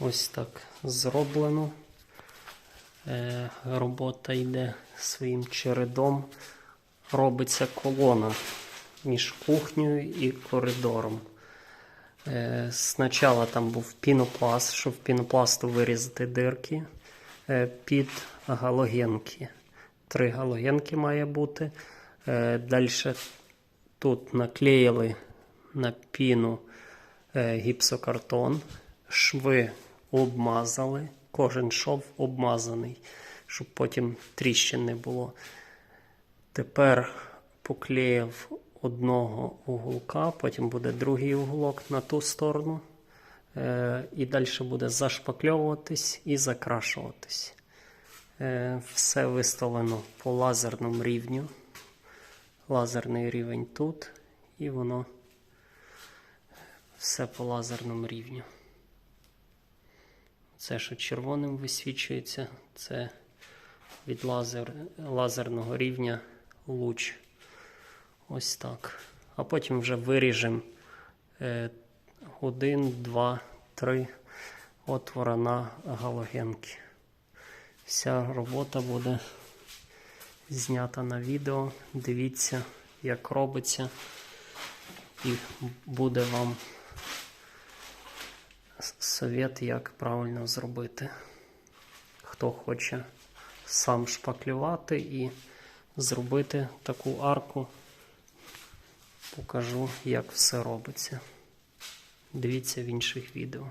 Ось так зроблено. Е, робота йде своїм чередом. Робиться колона між кухнею і коридором. Е, Спочатку там був пінопласт, щоб пінопласту вирізати дирки е, під галогенки. Три галогенки має бути. Далі тут наклеїли на піну гіпсокартон, шви обмазали, кожен шов обмазаний, щоб потім тріщин не було. Тепер поклеїв одного уголка, потім буде другий уголок на ту сторону. Е, І далі буде зашпакльовуватись і закрашуватись. Е, Все виставлено по лазерному рівню. Лазерний рівень тут, і воно все по лазерному рівню. Це, що червоним висвічується, це від лазер, лазерного рівня луч. Ось так. А потім вже виріжемо е, один, два, три отвора на галогенки. Вся робота буде знята на відео. Дивіться, як робиться, і буде вам совет, як правильно зробити. Хто хоче сам шпаклювати і зробити таку арку, покажу, як все робиться. Дивіться в інших відео.